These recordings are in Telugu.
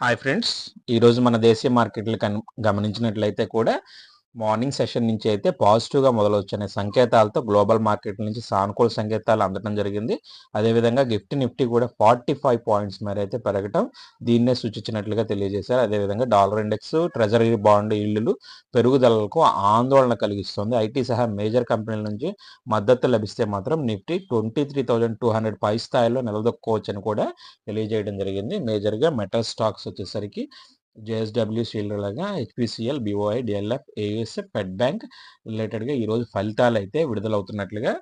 హాయ్ ఫ్రెండ్స్ ఈరోజు మన దేశీయ మార్కెట్లు గమనించినట్లయితే కూడా మార్నింగ్ సెషన్ నుంచి అయితే పాజిటివ్గా మొదలొచ్చిన సంకేతాలతో గ్లోబల్ మార్కెట్ నుంచి సానుకూల సంకేతాలు అందడం జరిగింది. అదేవిధంగా గిఫ్ట్ నిఫ్టీ కూడా ఫార్టీ ఫైవ్ పాయింట్స్ మేర అయితే పెరగటం దీన్నే సూచించినట్లుగా తెలియజేశారు. అదేవిధంగా డాలర్ ఇండెక్స్ ట్రెజరీ బాండ్ ఇళ్ళు పెరుగుదలకు ఆందోళన కలిగిస్తుంది. ఐటీ సహా మేజర్ కంపెనీల నుంచి మద్దతు లభిస్తే మాత్రం Nifty twenty three thousand two hundred పై స్థాయిలో నిలదొక్కోవచ్చని కూడా తెలియజేయడం జరిగింది. మేజర్గా మెటల్ స్టాక్స్ వచ్చేసరికి జేఎస్డబ్ల్యూ లాగా HPCL BOI DLF ASF fed bank రిలేటెడ్గా ఈరోజు ఫలితాలు అయితే విడుదలవుతున్నట్లుగా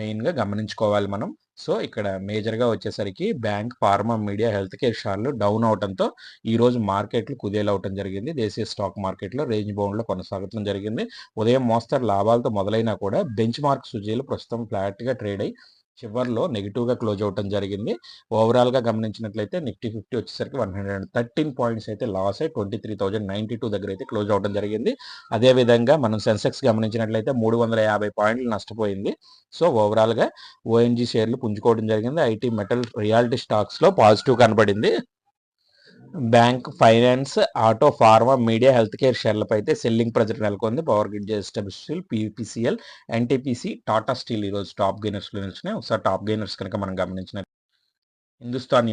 మెయిన్గా గమనించుకోవాలి మనం. సో ఇక్కడ మేజర్గా వచ్చేసరికి bank pharma media health care షార్లు down అవడంతో ఈరోజు మార్కెట్లు కుదేలవటం జరిగింది. దేశీయ స్టాక్ మార్కెట్లో రేంజ్ బౌండ్లో కొనసాగటం జరిగింది. ఉదయం మోస్తరు లాభాలతో మొదలైనా కూడా బెంచ్ మార్క్ సూచీలు ప్రస్తుతం ఫ్లాట్గా ట్రేడ్ అయ్యి చివరిలో నెగిటివ్గా క్లోజ్ అవటం జరిగింది. ఓవరాల్గా గమనించినట్లయితే నిఫ్టీ ఫిఫ్టీ వచ్చేసరికి వన్ హండ్రెడ్ థర్టీన్ పాయింట్స్ అయితే లాస్ అయ్యి twenty three thousand ninety two దగ్గర అయితే క్లోజ్ అవడం జరిగింది. అదేవిధంగా మనం సెన్సెక్స్ గమనించినట్లయితే మూడు వందల యాభై పాయింట్లు నష్టపోయింది. సో ఓవరాల్గా ఓఎన్జీ షేర్లు పుంజుకోవడం జరిగింది. ఐటీ మెటల్ రియాలిటీ స్టాక్స్లో పాజిటివ్ కనబడింది. Bank finance auto pharma media health care షేర్లపై అయితే సెల్లింగ్ ప్రెజర్ నెలకొంది. పవర్ గ్రిడ్ జెస్టబుల్ పీపీసీఎల్ ఎన్టీపీసీ టాటా స్టీల్ ఈరోజు టాప్ గెయినర్స్లో నిలిచినాయి. ఒకసారి టాప్ గెయినర్స్ కనుక మనం గమనించిన Hindustan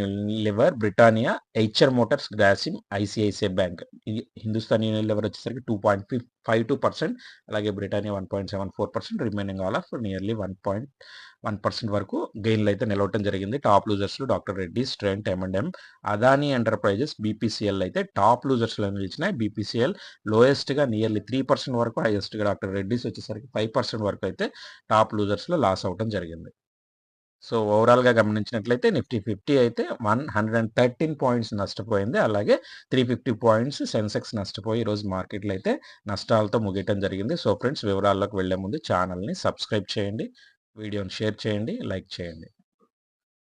lever Britannia HR motors Grasim ICICI bank. ఇది హిందుస్థాన్ లివర్ వచ్చేసరికి two point five two percent అలాగే Britannia one point seven four percent remaining all of nearly one point one percent వరకు గెయిన్లు అయితే నిలవటం జరిగింది. Top లూజర్స్లో doctor Reddy Trent M and M Adani enterprises BPCL అయితే టాప్ లూజర్స్లో నిలిచినాయి బీపీసీఎల్ లోయెస్ట్గా నియర్లీ త్రీ పర్సెంట్ వరకు హైయెస్ట్గా డాక్టర్ రెడ్డిస్ వచ్చేసరికి ఫైవ్ పర్సెంట్ వరకు అయితే టాప్ లూజర్స్లో లాస్ అవటం జరిగింది. సో ఓవరాల్గా గమనించినట్లయితే నిఫ్టీ ఫిఫ్టీ అయితే one hundred and thirteen points నష్టపోయింది. అలాగే త్రీ ఫిఫ్టీ పాయింట్స్ సెన్సెక్స్ నష్టపోయి ఈరోజు మార్కెట్లో అయితే నష్టాలతో ముగియటం జరిగింది. సో ఫ్రెండ్స్ వివరాల్లోకి వెళ్ళే ముందు ఛానల్ని సబ్స్క్రైబ్ చేయండి వీడియోని షేర్ చేయండి లైక్ చేయండి.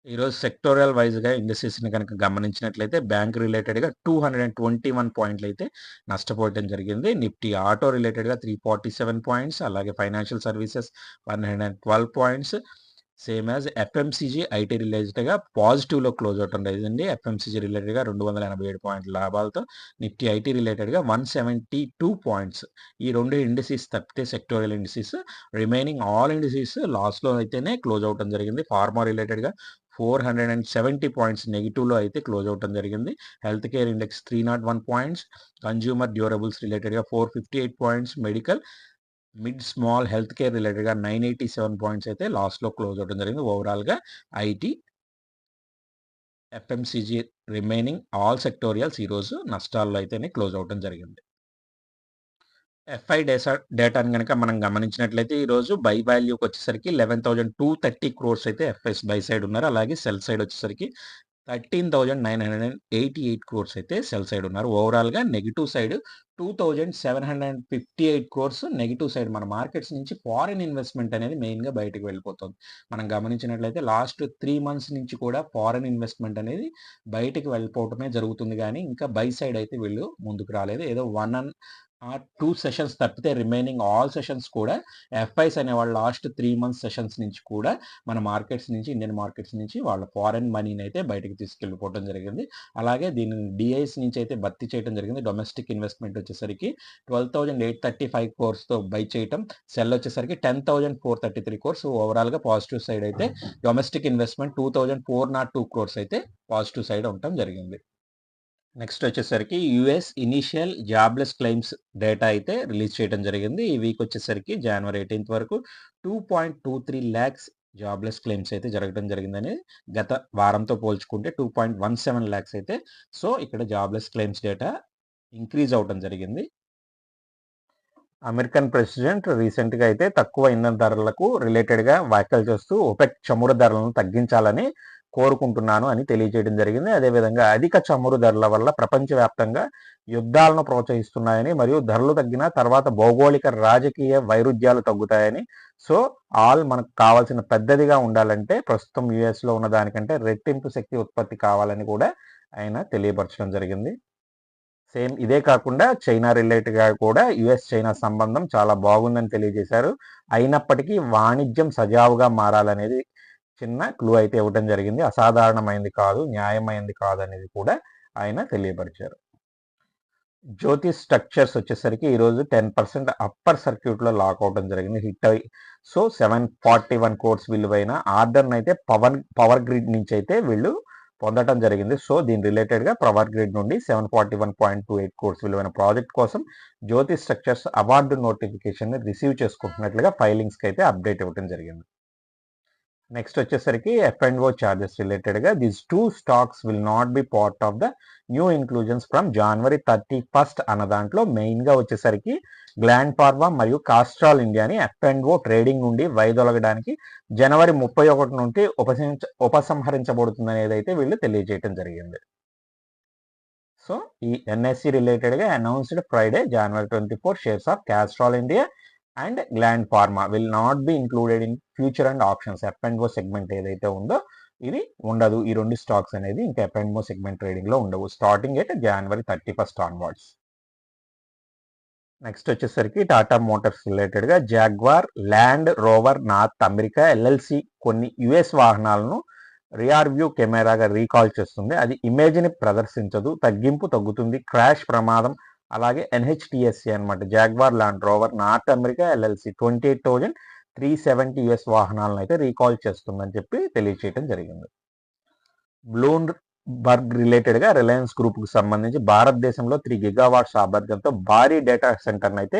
ఈరోజు సెక్టోరియల్ వైజ్గా ఇండస్ట్రీస్ని కనుక గమనించినట్లయితే బ్యాంక్ రిలేటెడ్గా two hundred and twenty one పాయింట్లు అయితే నష్టపోవడం జరిగింది. నిఫ్టీ ఆటో రిలేటెడ్గా త్రీ ఫార్టీ సెవెన్ పాయింట్స్ అలాగే financial services one hundred and twelve points same as FMCG IT రిలేటెడ్గా పాజిటివ్లో క్లోజ్ అవటం లేదండి. ఎఫ్ఎంసీజీ రిలేటెడ్గా రెండు వందల ఎనభై ఏడు పాయింట్ల లాభాలతో నిఫ్టీ ఐటీ రిలేటెడ్గా వన్ సెవెంటీ టూ పాయింట్స్. ఈ రెండు ఇండిసీస్ తప్పితే sectoral indices remaining all indices లాస్లో అయితేనే క్లోజ్ అవటం జరిగింది. ఫార్మా రిలేటెడ్గా four hundred and seventy points నెగిటివ్లో అయితే క్లోజ్ అవటం జరిగింది. Health care index three nought one points consumer durables రిలేటెడ్గా four fifty eight points medical mid small health care రిలేటెడ్గా నైన్ ఎయిటీ సెవెన్ పాయింట్స్ అయితే లాస్ట్లో క్లోజ్ అవడం జరిగింది. ఓవరాల్గా IT FMCG remaining all sectorials ఈరోజు నష్టాల్లో అయితేనే క్లోజ్ అవడం జరిగింది. ఎఫ్ఐ డేసా డేటాని కనుక మనం గమనించినట్లయితే ఈరోజు బై వాల్యూకి వచ్చేసరికి eleven thousand two thirty crores అయితే ఎఫ్ఎస్ బై సైడ్ ఉన్నారు. అలాగే సెల్ సైడ్ వచ్చేసరికి thirteen thousand nine hundred and eighty eight crores అయితే సెల్ సైడ్ ఉన్నారు. ఓవరాల్గా negative side two thousand seven hundred and fifty eight crores negative side మన మార్కెట్స్ నుంచి ఫారిన్ ఇన్వెస్ట్మెంట్ అనేది మెయిన్గా బయటకు వెళ్ళిపోతుంది. మనం గమనించినట్లయితే లాస్ట్ త్రీ మంత్స్ నుంచి కూడా ఫారిన్ ఇన్వెస్ట్మెంట్ అనేది బయటకు వెళ్ళిపోవటమే జరుగుతుంది కానీ ఇంకా బై సైడ్ అయితే వీళ్ళు ముందుకు రాలేదు. ఏదో వన్ అండ్ ఆ టూ సెషన్స్ తప్పితే రిమైనింగ్ ఆల్ సెషన్స్ కూడా ఎఫ్ఐస్ అనే వాళ్ళ లాస్ట్ త్రీ మంత్స్ సెషన్స్ నుంచి కూడా మన మార్కెట్స్ నుంచి ఇండియన్ మార్కెట్స్ నుంచి వాళ్ళ ఫారెన్ మనీని అయితే బయటకు తీసుకెళ్ళిపోవడం జరిగింది. అలాగే దీనిని డిఐస్ నుంచి అయితే భర్తీ చేయడం జరిగింది. డొమెస్టిక్ ఇన్వెస్ట్మెంట్ వచ్చేసరికి twelve thousand eight thirty five కోర్స్తో buy చేయటం. సెల్ వచ్చేసరికి ten thousand four thirty three crores ఓవరాల్గా పాజిటివ్ సైడ్ అయితే domestic investment two thousand four nought two crores అయితే పాజిటివ్ సైడ్ ఉండటం జరిగింది. నెక్స్ట్ వచ్చేసరికి US initial jobless claims data అయితే రిలీజ్ చేయడం జరిగింది. ఈ వీక్ వచ్చేసరికి జనవరి ఎయిటీన్త్ వరకు two point two three lakhs jobless claims అయితే జరగడం జరిగిందని గత వారంతో పోల్చుకుంటే two point one seven lakhs అయితే. సో ఇక్కడ జాబ్లెస్ క్లెయిమ్స్ డేటా ఇంక్రీజ్ అవడం జరిగింది. అమెరికన్ ప్రెసిడెంట్ రీసెంట్గా అయితే తక్కువ ఇంధన ధరలకు రిలేటెడ్గా వ్యాఖ్యలు చేస్తూ ఒపెక్ చమురు ధరలను తగ్గించాలని కోరుకుంటున్నాను అని తెలియజేయడం జరిగింది. అదేవిధంగా అధిక చమురు ధరల వల్ల ప్రపంచవ్యాప్తంగా యుద్ధాలను ప్రోత్సహిస్తున్నాయని మరియు ధరలు తగ్గిన తర్వాత భౌగోళిక రాజకీయ వైరుధ్యాలు తగ్గుతాయని. సో ఆల్ మనకు కావాల్సిన పెద్దదిగా ఉండాలంటే ప్రస్తుతం యుఎస్లో ఉన్న దానికంటే రెట్టింపు శక్తి ఉత్పత్తి కావాలని కూడా ఆయన తెలియపరచడం జరిగింది. సేమ్ ఇదే కాకుండా చైనా రిలేటెడ్గా కూడా యుఎస్ చైనా సంబంధం చాలా బాగుందని తెలియజేశారు. అయినప్పటికీ వాణిజ్యం సజావుగా మారాలనేది చిన్న క్లూ అయితే ఇవ్వడం జరిగింది. అసాధారణమైంది కాదు న్యాయమైంది కాదు అనేది కూడా ఆయన తెలియపరిచారు. జ్యోతి స్ట్రక్చర్స్ వచ్చేసరికి ఈరోజు టెన్ పర్సెంట్ అప్పర్ సర్క్యూట్లో లాక్ అవడం జరిగింది. హిట్ అయి so seven forty one crores విలువైన ఆర్డర్ని అయితే పవర్ పవర్ గ్రిడ్ నుంచి అయితే వీళ్ళు పొందడం జరిగింది. సో దీని రిలేటెడ్గా పవర్ గ్రిడ్ నుండి seven forty one point two eight crores విలువైన ప్రాజెక్ట్ కోసం Jyoti structures award notification receive చేసుకుంటున్నట్లుగా ఫైలింగ్స్కి అయితే అప్డేట్ ఇవ్వడం జరిగింది. నెక్స్ట్ వచ్చేసరికి ఎఫ్ అండ్ ఓ చార్జెస్ రిలేటెడ్గా these two stocks will not be part of the new inclusions from January thirty first అన్న దాంట్లో మెయిన్గా వచ్చేసరికి గ్లాండ్ ఫార్మా మరియు కాస్ట్రాల్ ఇండియాని ఎఫ్ అండ్ ఓ ట్రేడింగ్ నుండి వైదొలగడానికి జనవరి ముప్పై ఒకటి నుండి ఉపసంహ ఉపసంహరించబడుతుందనేది అయితే వీళ్ళు తెలియజేయడం జరిగింది. సో ఈ ఎన్ఎస్సి రిలేటెడ్గా announced Friday January twenty four shares of Castrol India and Gland Pharma will not be included in future and options. F and O segment ఏదైతే ఉందో ఇది ఉండదు. ఈ రెండు స్టాక్స్ అనేది ఇంకా ఎఫ్ అండ్ ఓ సెగ్మెంట్ ట్రేడింగ్లో ఉండవు. Starting at January thirty first onwards next వచ్చేసరికి టాటా మోటార్స్ రిలేటెడ్గా Jaguar Land Rover North America LLC కొన్ని యుఎస్ వాహనాలను రియార్ వ్యూ కెమెరాగా రీకాల్ చేస్తుంది. అది ఇమేజ్ని ప్రదర్శించదు తగ్గింపు తగ్గుతుంది క్రాష్ ప్రమాదం అలాగే ఎన్హెచ్టిఎస్సి అనమాట Jaguar Land Rover North America LLC twenty eight thousand three seventy US వాహనాలను అయితే రీకాల్ చేస్తుందని చెప్పి తెలియచేయడం జరిగింది. బ్లూన్ బర్గ్ రిలేటెడ్గా రిలయన్స్ గ్రూప్కు సంబంధించి భారతదేశంలో త్రీ గిగావాట్ సామర్థ్యంతో భారీ డేటా సెంటర్ను అయితే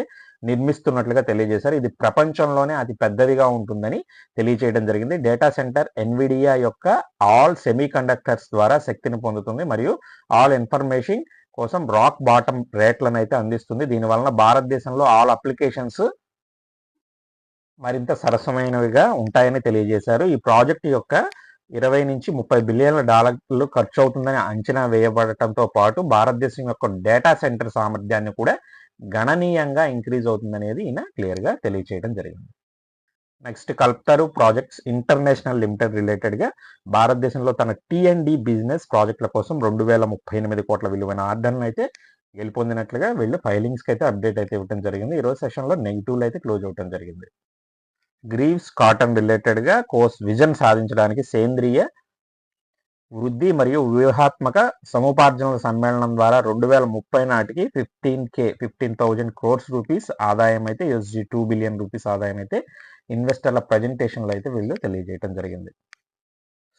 నిర్మిస్తున్నట్లుగా తెలియజేశారు. ఇది ప్రపంచంలోనే అతి పెద్దదిగా ఉంటుందని తెలియజేయడం జరిగింది. డేటా సెంటర్ ఎన్విడియా యొక్క ఆల్ సెమీ కండక్టర్స్ ద్వారా శక్తిని పొందుతుంది మరియు ఆల్ ఇన్ఫర్మేషన్ కోసం రాక్ బాటమ్ రేట్లను అయితే అందిస్తుంది దీనివలన భారతదేశంలో ఆల్ అప్లికేషన్స్ మరింత సరసమైనవిగా ఉంటాయని తెలియజేశారు. ఈ ప్రాజెక్ట్ యొక్క ఇరవై నుంచి ముప్పై బిలియన్ల డాలర్లు ఖర్చు అవుతుందని అంచనా వేయబడటంతో పాటు భారతదేశం యొక్క డేటా సెంటర్ సామర్థ్యాన్ని కూడా గణనీయంగా ఇంక్రీజ్ అవుతుందనేది ఈయన క్లియర్గా తెలియచేయడం జరిగింది. Next Kalpataru. Projects international limited రిలేటెడ్గా భారతదేశంలో తన టీఎన్డి బిజినెస్ ప్రాజెక్టుల కోసం రెండు వేల ముప్పై ఎనిమిది కోట్ల విలువైన ఆర్డర్ను అయితే గెలుపొందినట్లుగా వీళ్ళు ఫైలింగ్స్కి అయితే అప్డేట్ అయితే ఇవ్వడం జరిగింది. ఈరోజు సెషన్లో నెగిటివ్లు అయితే క్లోజ్ అవ్వడం జరిగింది. గ్రీవ్స్ కాటన్ రిలేటెడ్గా కోర్స్ విజన్ సాధించడానికి సేంద్రియ వృద్ధి మరియు వ్యూహాత్మక సముపార్జనల సమ్మేళనం ద్వారా రెండు వేల ముప్పై నాటికి fifteen K fifteen thousand crores rupees ఆదాయం అయితే ఎస్జీ టూ బిలియన్ రూపీస్ ఆదాయం అయితే ఇన్వెస్టర్ల ప్రజెంటేషన్లో అయితే వీళ్ళు తెలియజేయడం జరిగింది.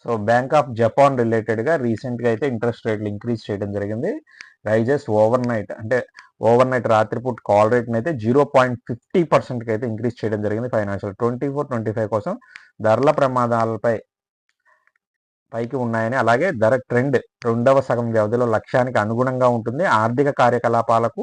సో బ్యాంక్ ఆఫ్ జపాన్ రిలేటెడ్గా రీసెంట్గా అయితే ఇంట్రెస్ట్ రేట్లు ఇంక్రీజ్ చేయడం జరిగింది. రైజెస్ ఓవర్ నైట్ అంటే ఓవర్ నైట్ రాత్రిపూట కాల్ రేట్ని అయితే జీరో పాయింట్ ఫిఫ్టీ పర్సెంట్కి అయితే ఇంక్రీజ్ చేయడం జరిగింది financial. Twenty four twenty five కోసం ధరల ప్రమాదాలపై పైకి ఉన్నాయని అలాగే ధర ట్రెండ్ రెండవ సగం వ్యవధిలో లక్ష్యానికి అనుగుణంగా ఉంటుంది. ఆర్థిక కార్యకలాపాలకు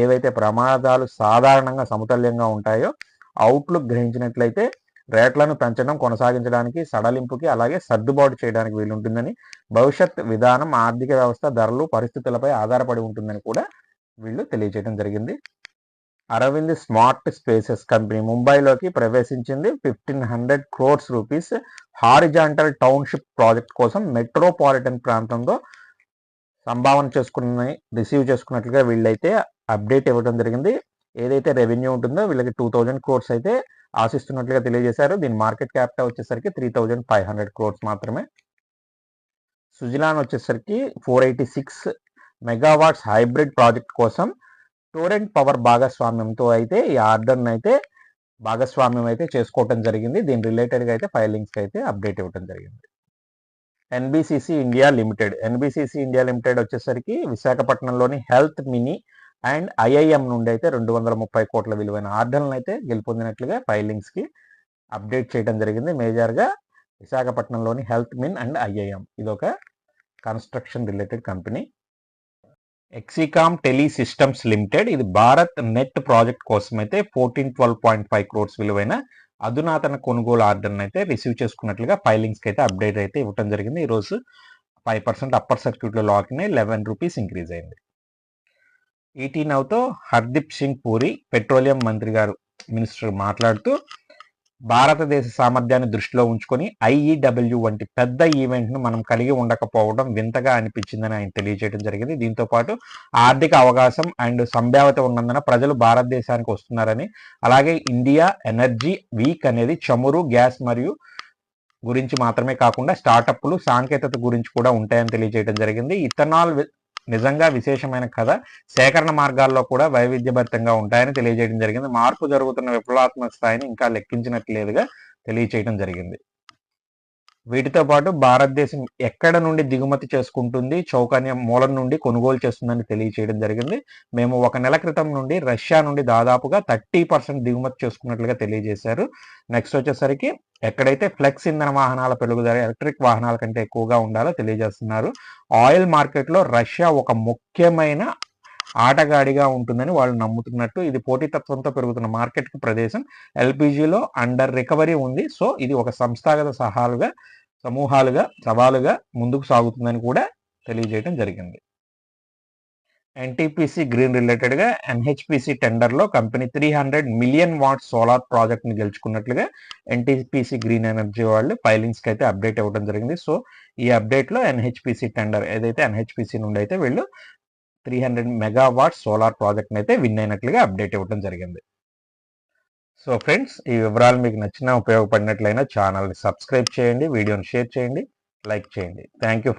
ఏవైతే ప్రమాదాలు సాధారణంగా సమతుల్యంగా ఉంటాయో అవుట్లుక్ గ్రహించినట్లయితే రేట్లను పెంచడం కొనసాగించడానికి సడలింపుకి అలాగే సర్దుబాటు చేయడానికి వీలుంటుందని భవిష్యత్ విధానం ఆర్థిక వ్యవస్థ ధరలు పరిస్థితులపై ఆధారపడి ఉంటుందని కూడా వీళ్ళు తెలియజేయడం జరిగింది. అరవింద్ స్మార్ట్ స్పేసెస్ కంపెనీ ముంబైలోకి ప్రవేశించింది. Fifteen hundred crores rupees horizontal township project కోసం మెట్రోపాలిటన్ ప్రాంతంలో సంభావన చేసుకున్న రిసీవ్ చేసుకున్నట్లుగా వీళ్ళైతే అప్డేట్ ఇవ్వడం జరిగింది. ఏదైతే రెవెన్యూ ఉంటుందో వీళ్ళకి టూ థౌజండ్ క్రోర్స్ అయితే ఆశిస్తున్నట్లుగా తెలియజేశారు. దీని మార్కెట్ క్యాపిటల్ వచ్చేసరికి three thousand five hundred crores మాత్రమే. సుజిలాన్ వచ్చేసరికి four eighty six megawatts hybrid project కోసం టోరెంట్ పవర్ భాగస్వామ్యంతో అయితే ఈ ఆర్డర్ని అయితే భాగస్వామ్యం అయితే చేసుకోవటం జరిగింది. దీని రిలేటెడ్గా అయితే ఫైలింగ్స్కి అయితే అప్డేట్ ఇవ్వడం జరిగింది. NBCC India limited NBCC India limited వచ్చేసరికి విశాఖపట్నంలోని హెల్త్ మినీ అండ్ ఐఐఎం నుండి అయితే రెండు వందల ముప్పై కోట్ల విలువైన ఆర్డర్లను అయితే గెలుపొందినట్లుగా ఫైలింగ్స్కి అప్డేట్ చేయడం జరిగింది. మేజర్గా విశాఖపట్నంలోని హెల్త్ మిన్ అండ్ ఐఐఎం. ఇది ఒక construction related company. Exicom tele systems limited. ఇది భారత్ నెట్ ప్రాజెక్ట్ కోసం అయితే fourteen twelve point five crores విలువైన అధునాతన కొనుగోలు ఆర్డర్ని అయితే రిసీవ్ చేసుకున్నట్లుగా ఫైలింగ్స్కి అయితే అప్డేట్ అయితే ఇవ్వడం జరిగింది. ఈరోజు ఫైవ్ పర్సెంట్ అప్పర్ సర్క్యూట్లో లాక్ని లెవెన్ రూపీస్ ఇంక్రీజ్ అయింది. ఈటీ నవ్తో హర్దీప్ సింగ్ పూరి పెట్రోలియం మంత్రి గారు మినిస్టర్ మాట్లాడుతూ భారతదేశ సామర్థ్యాన్ని దృష్టిలో ఉంచుకొని ఐఈడబ్ల్యూ వంటి పెద్ద ఈవెంట్ను మనం కలిగి ఉండకపోవడం వింతగా అనిపించిందని ఆయన తెలియజేయడం జరిగింది. దీంతో పాటు ఆర్థిక అవకాశం అండ్ సంభావ్యత ఉన్నందున ప్రజలు భారతదేశానికి వస్తున్నారని అలాగే ఇండియా ఎనర్జీ వీక్ అనేది చమురు గ్యాస్ మరియు గురించి మాత్రమే కాకుండా స్టార్టప్లు సాంకేతికత గురించి కూడా ఉంటాయని తెలియజేయడం జరిగింది. ఇథనాల్ నిజంగా విశేషమైన కథ. సేకరణ మార్గాల్లో కూడా వైవిధ్యభరితంగా ఉంటాయని తెలియజేయడం జరిగింది. మార్పు జరుగుతున్న విప్లవాత్మక స్థాయిని ఇంకా లెక్కించినట్లేదుగా తెలియచేయడం జరిగింది. వీటితో పాటు భారతదేశం ఎక్కడ నుండి దిగుమతి చేసుకుంటుంది చౌకాన్య మూలం నుండి కొనుగోలు చేస్తుందని తెలియచేయడం జరిగింది. మేము ఒక నెల క్రితం నుండి రష్యా నుండి దాదాపుగా థర్టీ పర్సెంట్ దిగుమతి చేసుకున్నట్లుగా తెలియజేశారు. నెక్స్ట్ వచ్చేసరికి ఎక్కడైతే ఫ్లెక్స్ ఇంధన వాహనాల పెరుగుదల ఎలక్ట్రిక్ వాహనాల కంటే ఎక్కువగా ఉండాలో తెలియజేస్తున్నారు. ఆయిల్ మార్కెట్లో రష్యా ఒక ముఖ్యమైన ఆటగాడిగా ఉంటుందని వాళ్ళు నమ్ముతున్నట్టు ఇది పోటీతత్వంతో పెరుగుతున్న మార్కెట్కి ప్రదేశం. ఎల్పిజిలో అండర్ రికవరీ ఉంది. సో ఇది ఒక సంస్థాగత సహాలుగా సమూహాలుగా సవాలుగా ముందుకు సాగుతుందని కూడా తెలియజేయడం జరిగింది. ఎన్టీపీసీ గ్రీన్ రిలేటెడ్గా NHPC టెండర్లో company three hundred million watt solar ప్రాజెక్ట్ని గెలుచుకున్నట్లుగా ఎన్టీపీసీ గ్రీన్ ఎనర్జీ వాళ్ళు ఫైలింగ్స్కి అయితే అప్డేట్ ఇవ్వడం జరిగింది. సో ఈ అప్డేట్లో ఎన్హెచ్పిసి టెండర్ ఏదైతే ఎన్హెచ్పిసి నుండి అయితే వీళ్ళు త్రీ హండ్రెడ్ మెగావాట్ సోలార్ ప్రాజెక్ట్ని అయితే విన్ అయినట్లుగా అప్డేట్ ఇవ్వడం జరిగింది. సో ఫ్రెండ్స్ ఈ వివరాలు మీకు నచ్చిన ఉపయోగపడినట్లయినా ఛానల్ని సబ్స్క్రైబ్ చేయండి వీడియోని షేర్ చేయండి లైక్ చేయండి. Thank you